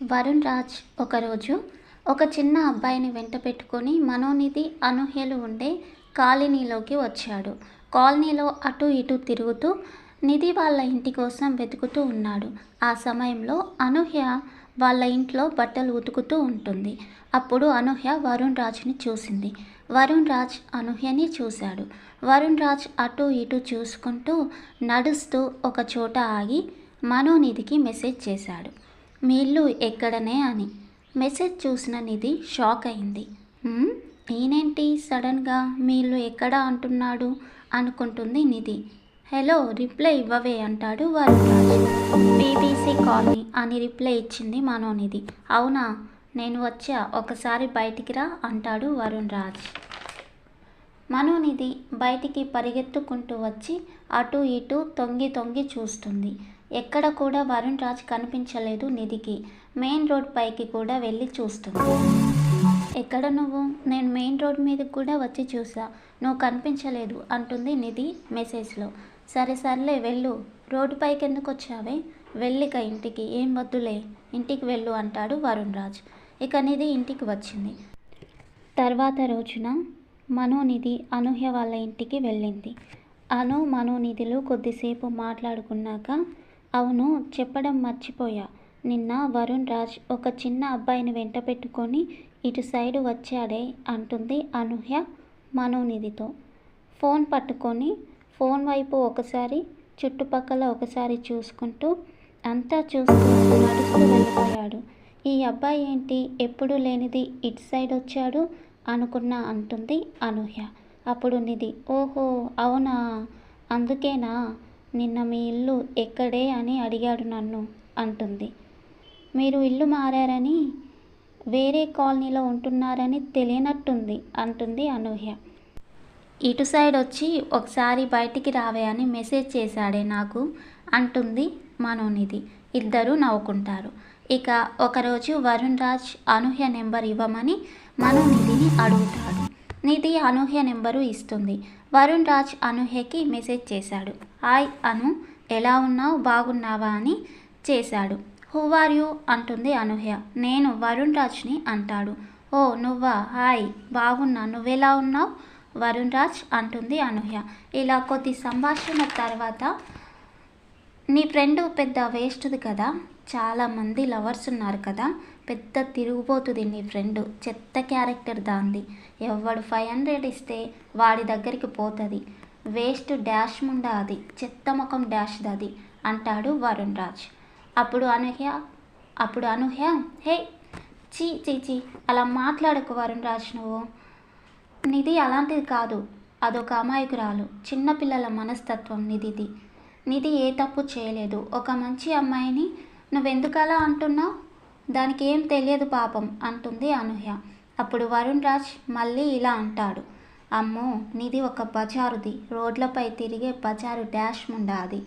వరుణ్ రాజ్ ఒకరోజు ఒక చిన్న అబ్బాయిని వెంట పెట్టుకొని మనోనిధి అనూహ్యలు ఉండే కాలనీలోకి వచ్చాడు. కాలనీలో అటు ఇటు తిరుగుతూ నిధి వాళ్ళ ఇంటి కోసం వెతుకుతూ ఉన్నాడు. ఆ సమయంలో అనూహ్య వాళ్ళ ఇంట్లో బట్టలు ఉతుకుతూ ఉంటుంది. అప్పుడు అనూహ్య వరుణ్ రాజ్ని చూసింది. వరుణ్ రాజ్ అనూహ్యని చూశాడు. వరుణ్ రాజ్ అటు ఇటు చూసుకుంటూ నడుస్తూ ఒక చోట ఆగి మనోనిధికి మెసేజ్ చేశాడు. మీ ఇల్లు ఎక్కడనే అని. మెసేజ్ చూసిన నిధి షాక్ అయింది. నేనేంటి సడన్గా మీ ఇల్లు ఎక్కడ అంటున్నాడు? అనుకుంటుంది నిధి. హలో రిప్లై ఇవ్వవే అంటాడు వరుణ్ బీబీసీ కాలనీ అని రిప్లై ఇచ్చింది మనోనిధి. అవునా నేను వచ్చా ఒకసారి బయటికి రా అంటాడు వరుణ్ రాజ్. మనోనిధి బయటికి పరిగెత్తుకుంటూ వచ్చి అటు ఇటు తొంగి తొంగి చూస్తుంది. ఎక్కడ కూడా వరుణ్ రాజ్ కనిపించలేదు నిధికి. మెయిన్ రోడ్ పైకి కూడా వెళ్ళి చూస్తుంది. ఎక్కడ నువ్వు? నేను మెయిన్ రోడ్ మీదకి కూడా వచ్చి చూసా. నువ్వు కనిపించలేదు అంటుంది నిధి మెసేజ్లో. సరే సర్లే వెళ్ళు. రోడ్డు పైకి ఎందుకు వచ్చావే? వెళ్ళిక ఇంటికి. ఏం వద్దులే. ఇంటికి వెళ్ళు అంటాడు వరుణ్ రాజ్. ఇక నిధి ఇంటికి వచ్చింది. తర్వాత రోజున మనోనిధి అనూహ్య వాళ్ళ ఇంటికి వెళ్ళింది. అను మనోనిధులు కొద్దిసేపు మాట్లాడుకున్నాక అవును చెప్పడం మర్చిపోయా. నిన్న వరుణ్ రాజ్ ఒక చిన్న అబ్బాయిని వెంట పెట్టుకొని ఇటు సైడు వచ్చాడే అంటుంది అనూహ్య మనోనిధితో. ఫోన్ పట్టుకొని ఫోన్ వైపు ఒకసారి చుట్టుపక్కల ఒకసారి చూసుకుంటూ అంతా చూసుకుంటూ నడుస్తూ వెళ్ళిపోయాడు. ఈ అబ్బాయి ఏంటి? ఎప్పుడు లేనిది ఇటు సైడ్ వచ్చాడు అనుకున్నా అంటుంది అనూహ్య. అప్పుడు నిధి ఓహో అవునా? అందుకేనా? నిన్న మీ ఇల్లు ఎక్కడే అని అడిగాడు నన్ను అంటుంది. మీరు ఇల్లు మారారని వేరే కాలనీలో ఉంటున్నారని తెలియనట్టుంది అంటుంది అనూహ్య. ఇటు సైడ్ వచ్చి ఒకసారి బయటికి రావే అని మెసేజ్ చేశాడే నాకు అంటుంది మనోనిధి. ఇద్దరూ నవ్వుకుంటారు. ఇక ఒకరోజు వరుణ్ రాజ్ అనూహ్య నెంబర్ ఇవ్వమని మనోనిధిని అడుగుతాడు. నిధి అనూహ్య నెంబరు ఇస్తుంది. వరుణ్ రాజ్ అనూహ్యకి మెసేజ్ చేశాడు. హాయ్ అను ఎలా ఉన్నావు బాగున్నావా అని చేశాడు. Who are you? అంటుంది అనూహ్య. నేను వరుణ్ రాజ్ని అంటాడు. ఓ నువ్వా? హాయ్ బాగున్నా. నువ్వెలా ఉన్నావు? వరుణ్ రాజ్ అంటుంది అనూహ్య. ఇలా కొద్ది సంభాషణ తర్వాత నీ ఫ్రెండ్ పెద్ద వేస్ట్ది కదా? చాలామంది లవర్స్ ఉన్నారు కదా? పెద్ద తిరిగిపోతుంది నీ ఫ్రెండ్. చెత్త క్యారెక్టర్ దాంది. ఎవడు ఫైవ్ హండ్రెడ్ ఇస్తే వాడి దగ్గరికి పోతుంది. వేస్ట్ డాష్ ముండా అది చెత్త ముఖం డాష్ అది అంటాడు వరుణ్ రాజ్. అప్పుడు అనూహ్య అప్పుడు అనూహ్య హే చీ చీ చీ అలా మాట్లాడకు వరుణ్ రాజ్ నువ్వు. నిధి అలాంటిది కాదు అదొక అమాయకురాలు చిన్నపిల్లల మనస్తత్వం నిధిది. నిధి ఏ తప్పు చేయలేదు ఒక మంచి అమ్మాయిని నువ్వెందుకలా అంటున్నావు? దానికి ఏం తెలియదు పాపం అంటుంది అనూహ్య. అప్పుడు వరుణ్ రాజ్ మళ్ళీ ఇలా అంటాడు. అమ్మో నిధి ఒక బజారుది. రోడ్లపై తిరిగే బజారు డాష్ ముండాది.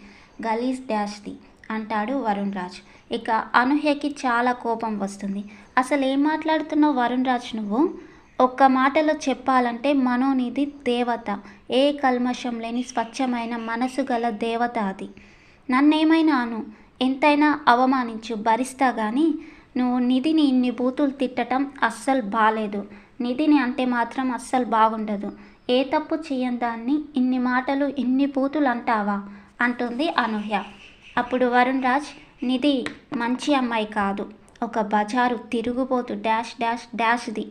గలీజ్ డాష్ది అంటాడు వరుణ్ రాజ్. ఇక అనూహ్యకి చాలా కోపం వస్తుంది. అసలు ఏం మాట్లాడుతున్నావు వరుణ్ రాజ్ నువ్వు? ఒక్క మాటలో చెప్పాలంటే మనోనిధి దేవత. ఏ కల్మషం లేని స్వచ్ఛమైన మనసు గల దేవత అది. నన్నేమైనా అను ఎంతైనా అవమానించు భరిస్తా కానీ నువ్వు నిధిని ఇన్ని బూతులు తిట్టడం అస్సలు బాలేదు. నిధిని అంటే మాత్రం అస్సలు బాగుండదు. ఏ తప్పు చేయని దాన్ని ఇన్ని మాటలు ఇన్ని పూతులు అంటావా? అంటుంది అనూహ్య. అప్పుడు వరుణ్ రాజ్ నిధి మంచి అమ్మాయి కాదు. ఒక బజారు తిరుగుబోతు డాష్ డాష్ డాష్ది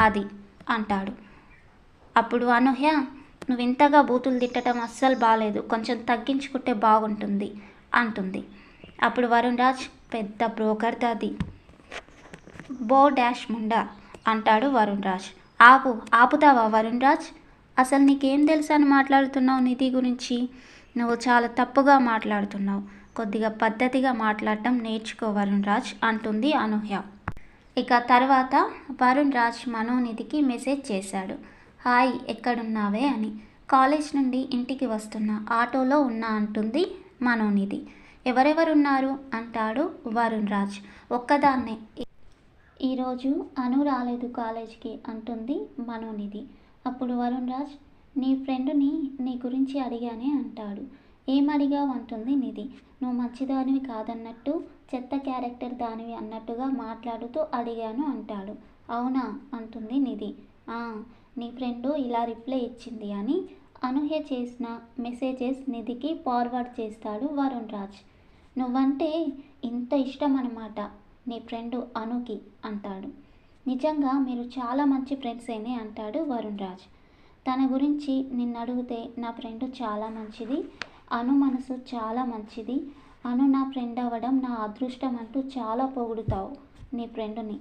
అది అంటాడు. అప్పుడు అనూహ్య నువ్వు ఇంతగా బూతులు తిట్టడం అస్సలు బాగాలేదు కొంచెం తగ్గించుకుంటే బాగుంటుంది అంటుంది. అప్పుడు వరుణ్ రాజ్ పెద్ద బ్రోకర్ దాది బో డాష్ ముండా అంటాడు వరుణ్ రాజ్ ఆపు ఆపుతావా వరుణ్ రాజ్ అసలు నీకేం తెలుసు అని మాట్లాడుతున్నావు నిధి గురించి? నువ్వు చాలా తప్పుగా మాట్లాడుతున్నావు. కొద్దిగా పద్ధతిగా మాట్లాడటం నేర్చుకో వరుణ్ రాజ్ అంటుంది అనూహ్య. ఇక తర్వాత వరుణ్ రాజ్ మనోనిధికి మెసేజ్ చేశాడు. హాయ్ ఎక్కడున్నావే అని. కాలేజ్ నుండి ఇంటికి వస్తున్న ఆటోలో ఉన్నా అంటుంది మనోనిధి ఎవరెవరున్నారు? అంటాడు వరుణ్ రాజ్ ఒక్కదాన్నే. ఈరోజు అను రాలేదు కాలేజ్కి అంటుంది మనోనిధి. అప్పుడు వరుణ్ రాజ్ నీ ఫ్రెండ్ని నీ గురించి అడిగానే అంటాడు. ఏం అంటుంది నిధి. నువ్వు మంచిదానివి కాదన్నట్టు చెత్త క్యారెక్టర్ దానివి అన్నట్టుగా మాట్లాడుతూ అడిగాను అంటాడు. అవునా? అంటుంది నిధి. "ఆ, నీ ఫ్రెండు ఇలా రిప్లై ఇచ్చింది అని అనూహ్య చేసిన మెసేజెస్ నిధికి ఫార్వర్డ్ చేస్తాడు వరుణ్ రాజ్. నువ్వంటే ఇంత ఇష్టం అనమాట నీ ఫ్రెండు అనుకి అంటాడు. నిజంగా మీరు చాలా మంచి ఫ్రెండ్సేనే అంటాడు వరుణ్ రాజ్. తన గురించి నిన్ను అడిగితే నా ఫ్రెండ్ చాలా మంచిది అను మనసు చాలా మంచిది అను నా ఫ్రెండ్ అవ్వడం నా అదృష్టం అంటూ చాలా పొగుడుతావు నీ ఫ్రెండ్ని.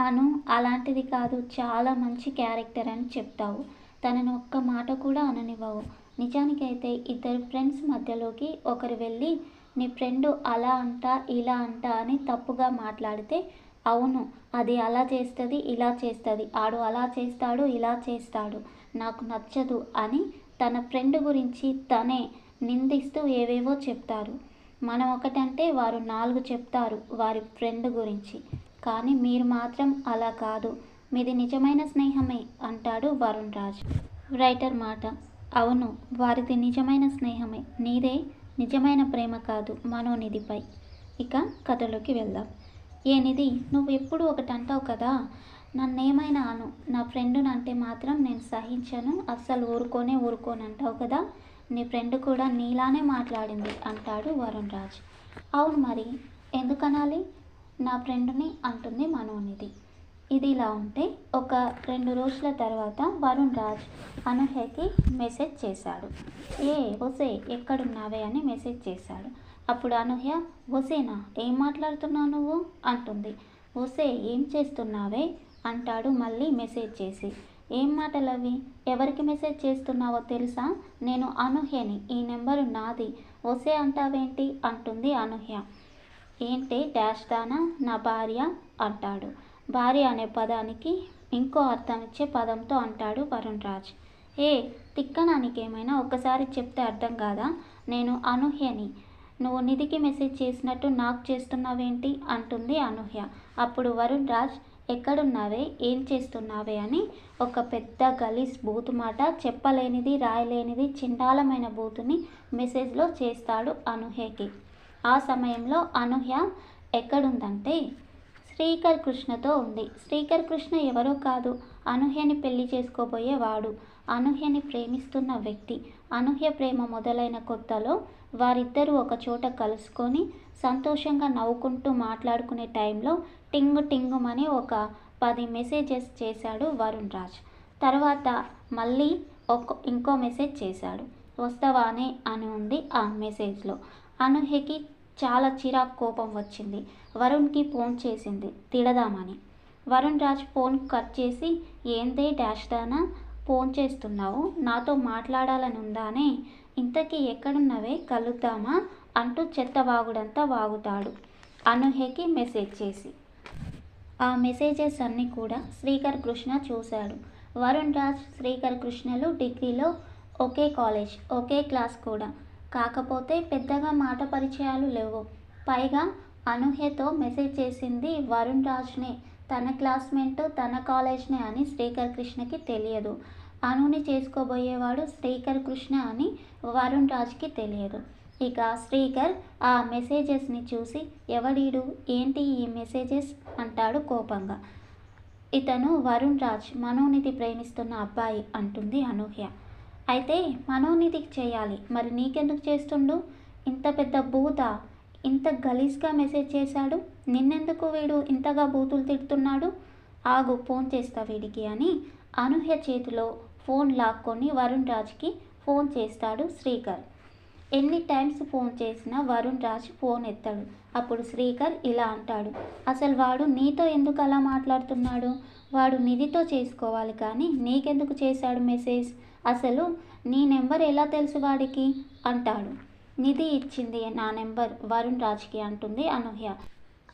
అను అలాంటిది కాదు చాలా మంచి క్యారెక్టర్ అని చెప్తావు. తనను ఒక్క మాట కూడా అననివ్వవు. నిజానికైతే ఇద్దరు ఫ్రెండ్స్ మధ్యలోకి ఒకరు వెళ్ళి నీ ఫ్రెండు అలా అంట ఇలా అంట అని తప్పుగా మాట్లాడితే అవును అది అలా చేస్తుంది ఇలా చేస్తుంది ఆడు అలా చేస్తాడు ఇలా చేస్తాడు నాకు నచ్చదు అని తన ఫ్రెండ్ గురించి తనే నిందిస్తూ ఏవేవో చెప్తారు. మనం ఒకటంటే వారు నాలుగు చెప్తారు వారి ఫ్రెండ్ గురించి. కానీ మీరు మాత్రం అలా కాదు. మీది నిజమైన స్నేహమే అంటాడు వరుణ్ రాజ్. రైటర్ మాట. అవును వారిది నిజమైన స్నేహమే. నీదే నిజమైన ప్రేమ కాదు మనోనిధిపై ఇక కథలోకి వెళ్దాం. ఏ నిధి నువ్వు ఎప్పుడు ఒకటి అంటావు కదా? నన్నేమైనా అను. నా ఫ్రెండును అంటే మాత్రం నేను సహించను. అస్సలు ఊరుకోనే ఊరుకోను అంటావు కదా? నీ ఫ్రెండ్ కూడా నీలానే మాట్లాడింది అంటాడు వరుణ్ రాజ్. అవును మరి ఎందుకనాలి? నా ఫ్రెండ్ని అంటుంది మనోనిధి ఇది ఇలా ఉంటే ఒక రెండు రోజుల తర్వాత వరుణ్ రాజ్ అనూహ్యకి మెసేజ్ చేశాడు. ఏ ఒసే ఎక్కడున్నావే? అని మెసేజ్ చేశాడు. అప్పుడు అనూహ్య ఒసేనా ఏం మాట్లాడుతున్నావు నువ్వు? అంటుంది. ఒసే ఏం చేస్తున్నావే? అంటాడు మళ్ళీ మెసేజ్ చేసి. ఏం మాటలు అవి ఎవరికి మెసేజ్ చేస్తున్నావో తెలుసా? నేను అనూహ్యని ఈ నెంబరు నాది. ఒసే అంటావేంటి? అంటుంది అనూహ్య. ఏంటి డాష్ దానా? నా భార్య? అంటాడు. భార్య అనే పదానికి ఇంకో అర్థం ఇచ్చే పదంతో అంటాడు వరుణ్ రాజ్ ఏ తిక్కనా ఏమైనా ఒక్కసారి చెప్తే అర్థం కాదా? నేను అనూహ్యని. నువ్వు నిధికి మెసేజ్ చేసినట్టు నాకు చేస్తున్నావేంటి? అంటుంది అనూహ్య. అప్పుడు వరుణ్ రాజ్ ఎక్కడున్నావే? ఏం చేస్తున్నావే అని ఒక పెద్ద గలీస్ బూతు మాట చెప్పలేనిది రాయలేనిది చిండాలమైన బూతుని మెసేజ్లో చేస్తాడు అనూహ్యకి. ఆ సమయంలో అనూహ్య ఎక్కడుందంటే శ్రీకర్ కృష్ణతో ఉంది. శ్రీకర్ కృష్ణ ఎవరో కాదు. అనూహ్యని పెళ్ళి చేసుకోబోయేవాడు. అనూహ్యని ప్రేమిస్తున్న వ్యక్తి. అనూహ్య ప్రేమ మొదలైన కొత్తలో వారిద్దరూ ఒక చోట కలుసుకొని సంతోషంగా నవ్వుకుంటూ మాట్లాడుకునే టైంలో టింగు టింగుమని ఒక పది మెసేజెస్ చేశాడు వరుణ్ రాజ్. తర్వాత మళ్ళీ ఒక ఇంకో మెసేజ్ చేశాడు. వస్తావానే అని ఉంది ఆ మెసేజ్లో. అనూహ్యకి చాలా చిరాకు కోపం వచ్చింది. వరుణ్కి ఫోన్ చేసింది. తిడదామని. వరుణ్ రాజ్ ఫోన్ కట్ చేసి ఏందే డాష్ దానా? ఫోన్ చేస్తున్నావు. నాతో మాట్లాడాలని ఉందానే ఇంతకీ ఎక్కడున్నవే? కలుద్దామా? అంటూ చెత్త వాగుడంతా వాగుతాడు. అనూహ్యకి మెసేజ్ చేసి. ఆ మెసేజెస్ అన్నీ కూడా శ్రీకర్ కృష్ణ చూశాడు. వరుణ్ రాజ్ శ్రీకర్ కృష్ణలు డిగ్రీలో ఒకే కాలేజ్ ఒకే క్లాస్ కూడా. కాకపోతే పెద్దగా మాట పరిచయాలు లేవు. పైగా అనూహ్యతో మెసేజ్ చేసింది వరుణ్ రాజ్నే తన క్లాస్మేట్ తన కాలేజ్నే అని శ్రీకర్ కృష్ణకి తెలియదు. అనుని చేసుకోబోయేవాడు శ్రీకర్ కృష్ణ అని వరుణ్ రాజ్కి తెలియదు. ఇక శ్రీకర్ ఆ మెసేజెస్ని చూసి ఎవడీడు? ఏంటి ఈ మెసేజెస్? అంటాడు కోపంగా. ఇతను వరుణ్ రాజ్ మనోనిధి ప్రేమిస్తున్న అబ్బాయి అంటుంది అనూహ్య. అయితే మనోనిధికి చేయాలి. మరి నీకెందుకు చేస్తుండు? ఇంత పెద్ద బూత ఇంత గలీజ్గా మెసేజ్ చేశాడు? నిన్నెందుకు వీడు ఇంతగా బూతులు తిడుతున్నాడు? ఆగు ఫోన్ చేస్తా వీడికి అని అనూహ్య చేతిలో ఫోన్ లాక్కొని వరుణ్ రాజ్కి ఫోన్ చేస్తాడు శ్రీకర్. ఎన్ని టైమ్స్ ఫోన్ చేసినా వరుణ్ రాజ్ ఫోన్ ఎత్తాడు. అప్పుడు శ్రీకర్ ఇలా అంటాడు అసలు వాడు నీతో ఎందుకు అలా మాట్లాడుతున్నాడు? వాడు నిధితో చేసుకోవాలి కానీ నీకెందుకు చేశాడు మెసేజ్? అసలు నీ నెంబర్ ఎలా తెలుసు వాడికి అంటాడు. నిధి ఇచ్చింది నా నెంబర్ వరుణ్ రాజ్కి అంటుంది అనూహ్య.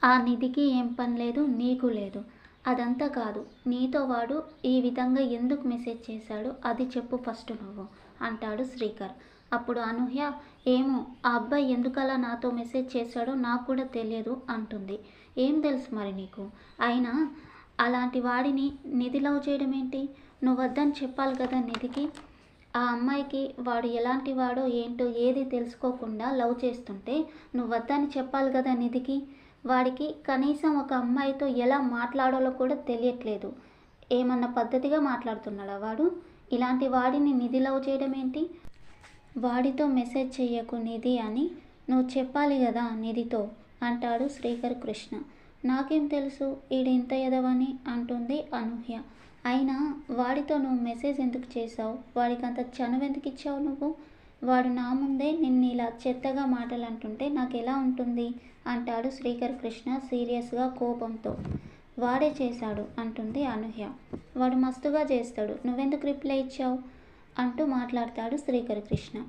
ఆ నిధికి ఏం పని లేదు నీకు లేదు. అదంతా కాదు నీతో వాడు ఈ విధంగా ఎందుకు మెసేజ్ చేశాడు అది చెప్పు ఫస్ట్ నువ్వు అంటాడు శ్రీకర్. అప్పుడు అనూహ్య ఏమో ఆ అబ్బాయి ఎందుకలా నాతో మెసేజ్ చేశాడో నాకు కూడా తెలియదు అంటుంది. ఏం తెలుసు మరి నీకు? అయినా అలాంటి వాడిని నిధి లవ్ చేయడం ఏంటి? నువ్వు వద్దని చెప్పాలి కదా నిధికి. ఆ అమ్మాయికి వాడు ఎలాంటి వాడో ఏంటో ఏది తెలుసుకోకుండా లవ్ చేస్తుంటే నువ్వు వద్దని చెప్పాలి కదా నిధికి. వాడికి కనీసం ఒక అమ్మాయితో ఎలా మాట్లాడాలో కూడా తెలియట్లేదు. ఏమన్నా పద్ధతిగా మాట్లాడుతున్నాడా వాడు? ఇలాంటి వాడిని నిధి లవ్ చేయడం ఏంటి? వాడితో మెసేజ్ చెయ్యకు నిధి అని. నువ్వు చెప్పాలి కదా నిధితో అంటాడు శ్రీకర్ కృష్ణ. నాకేం తెలుసు ఈడు ఇంత ఎదవని అంటుంది అనూహ్య. అయినా వాడితో నువ్వు మెసేజ్ ఎందుకు చేసావు వాడికి అంత చనువు ఎందుకు ఇచ్చావు నువ్వు? వాడు నా ముందే నిన్ను ఇలా చెత్తగా మాటలు అంటుంటే నాకు ఎలా ఉంటుంది? అంటాడు శ్రీకర్ కృష్ణ సీరియస్గా కోపంతో. వాడే చేశాడు అంటుంది అనూహ్య. వాడు మస్తుగా చేస్తాడు. నువ్వెందుకు రిప్లై ఇచ్చావు? అంటూ మాట్లాడతాడు శ్రీకర్ కృష్ణ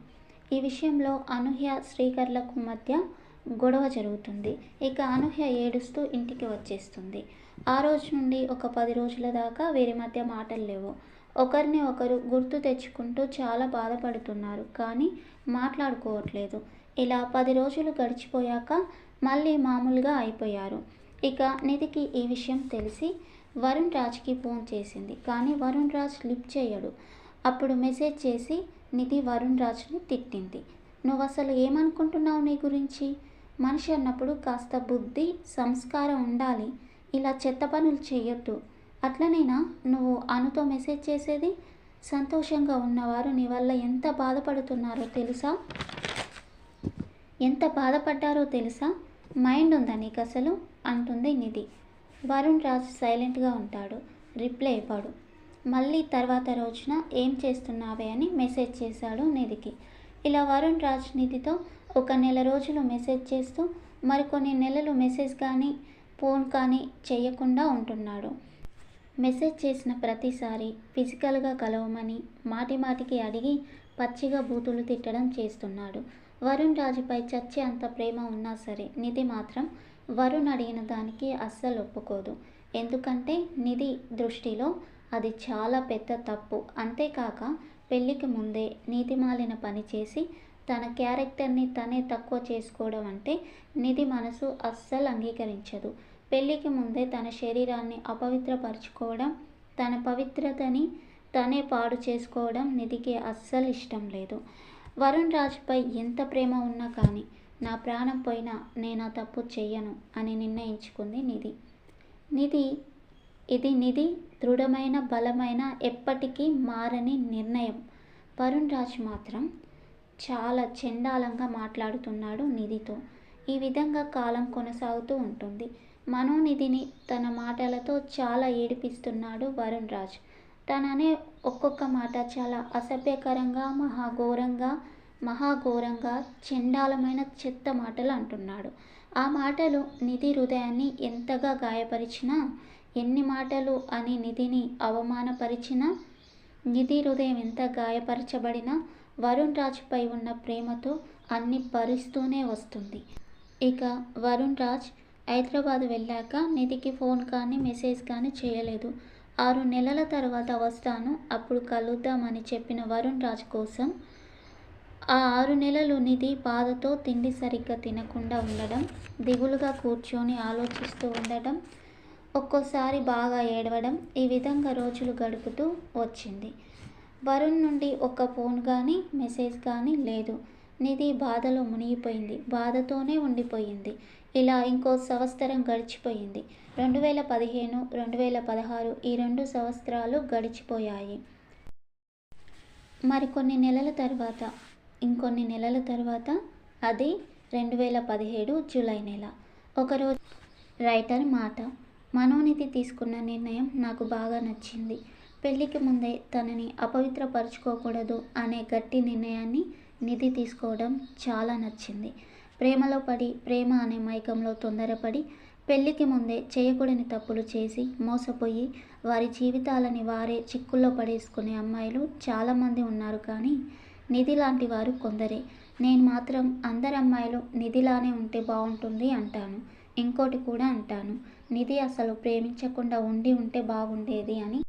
ఈ విషయంలో అనూహ్య శ్రీకర్లకు మధ్య గొడవ జరుగుతుంది. ఇక అనూహ్య ఏడుస్తూ ఇంటికి వచ్చేస్తుంది. ఆ రోజు నుండి ఒక పది రోజుల దాకా వీరి మధ్య మాటలు లేవు. ఒకరిని ఒకరు గుర్తు తెచ్చుకుంటూ చాలా బాధపడుతున్నారు కానీ మాట్లాడుకోవట్లేదు. ఇలా పది రోజులు గడిచిపోయాక మళ్ళీ మామూలుగా అయిపోయారు. ఇక నిధికి ఈ విషయం తెలిసి వరుణ్ రాజ్కి ఫోన్ చేసింది. కానీ వరుణ్ రాజ్ లిఫ్ట్ చేయడు. అప్పుడు మెసేజ్ చేసి నిధి వరుణ్ రాజ్ని తిట్టింది. నువ్వు అసలు ఏమనుకుంటున్నావు నీ గురించి? మనిషి అన్నప్పుడు కాస్త బుద్ధి సంస్కారం ఉండాలి. ఇలా చెత్త పనులు చేయొద్దు. అట్లనేనా? నువ్వు అనుతో మెసేజ్ చేసేది? సంతోషంగా ఉన్నవారు నీ వల్ల ఎంత బాధపడుతున్నారో తెలుసా? ఎంత బాధపడ్డారో తెలుసా? మైండ్ ఉందా నీకు అసలు అంటుంది నిధి. వరుణ్ రాజ్ సైలెంట్గా ఉంటాడు. రిప్లై ఇవ్వడు. మళ్ళీ తర్వాత రోజున ఏం చేస్తున్నావే అని మెసేజ్ చేశాడు నిధికి. ఇలా వరుణ్ రాజ్ నిధితో ఒక నెల రోజులు మెసేజ్ చేస్తూ మరికొన్ని నెలలు మెసేజ్ కానీ ఫోన్ కానీ చేయకుండా ఉంటున్నాడు. మెసేజ్ చేసిన ప్రతిసారి ఫిజికల్గా కలవమని మాటి మాటికి అడిగి పచ్చిగా బూతులు తిట్టడం చేస్తున్నాడు. వరుణ్ రాజుపై చచ్చే అంత ప్రేమ ఉన్నా సరే నిధి మాత్రం వరుణ్ అడిగిన దానికి అస్సలు ఒప్పుకోదు. ఎందుకంటే నిధి దృష్టిలో అది చాలా పెద్ద తప్పు. అంతేకాక పెళ్ళికి ముందే నీతిమాలిన పని చేసి తన క్యారెక్టర్ని తనే తక్కువ చేసుకోవడం అంటే నిధి మనసు అస్సలు అంగీకరించదు. పెళ్ళికి ముందే తన శరీరాన్ని అపవిత్రపరచుకోవడం తన పవిత్రతని తనే పాడు చేసుకోవడం నిధికి అస్సలు ఇష్టం లేదు. వరుణ్ రాజ్పై ఎంత ప్రేమ ఉన్నా కానీ నా ప్రాణం పోయినా నేను ఆ తప్పు చెయ్యను అని నిర్ణయించుకుంది నిధి. నిధి ఇది నిధి దృఢమైన బలమైన ఎప్పటికీ మారని నిర్ణయం. వరుణ్ రాజ్ మాత్రం చాలా చండాలంగా మాట్లాడుతున్నాడు నిధితో. ఈ విధంగా కాలం కొనసాగుతూ ఉంటుంది. మనోనిధిని తన మాటలతో చాలా ఏడిపిస్తున్నాడు వరుణ్ రాజ్. తననే ఒక్కొక్క మాట చాలా అసభ్యకరంగా మహాఘోరంగా మహాఘోరంగా చండాలమైన చెత్త మాటలు అంటున్నాడు. ఆ మాటలు నిధి హృదయాన్ని ఎంతగా గాయపరిచినా ఎన్ని మాటలు అని నిధిని అవమానపరిచినా నిధి హృదయం ఎంత గాయపరచబడినా వరుణ్ రాజ్పై ఉన్న ప్రేమతో అన్ని భరిస్తూనే వస్తుంది. ఇక వరుణ్ రాజ్ హైదరాబాద్ వెళ్ళాక నిధికి ఫోన్ కానీ మెసేజ్ కానీ చేయలేదు. ఆరు నెలల తర్వాత వస్తాను అప్పుడు కలుద్దామని చెప్పిన వరుణ్ రాజ్ కోసం ఆ ఆరు నెలలు నిధి బాధతో తిండి సరిగ్గా తినకుండా ఉండడం దిగులుగా కూర్చొని ఆలోచిస్తూ ఉండడం ఒక్కోసారి బాగా ఏడవడం ఈ విధంగా రోజులు గడుపుతూ వచ్చింది. వరుణ్ నుండి ఒక్క ఫోన్ కానీ మెసేజ్ కానీ లేదు. నిధి బాధలో మునిగిపోయింది. బాధతోనే ఉండిపోయింది. ఇలా ఇంకో సంవత్సరం గడిచిపోయింది. రెండు వేల పదిహేను రెండు వేల పదహారు ఈ రెండు సంవత్సరాలు గడిచిపోయాయి. మరికొన్ని నెలల తర్వాత ఇంకొన్ని నెలల తర్వాత అది రెండు వేల పదిహేడు జూలై నెల. ఒకరోజు రైటర్ మాట మనోనిధి తీసుకున్న నిర్ణయం నాకు బాగా నచ్చింది. పెళ్ళికి ముందే తనని అపవిత్రపరచుకోకూడదు అనే గట్టి నిర్ణయాన్ని నిధి తీసుకోవడం చాలా నచ్చింది. ప్రేమలో పడి ప్రేమ అనే మైకంలో తొందరపడి పెళ్ళికి ముందే చేయకూడని తప్పులు చేసి మోసపోయి వారి జీవితాలని వారే చిక్కుల్లో పడేసుకునే అమ్మాయిలు చాలామంది ఉన్నారు కానీ నిధి లాంటి వారు కొందరే. నేను మాత్రం అందరి అమ్మాయిలు నిధిలానే ఉంటే బాగుంటుంది అంటాను. ఇంకోటి కూడా అంటాను. నిధి అసలు ప్రేమించకుండా ఉండి ఉంటే బాగుండేది అని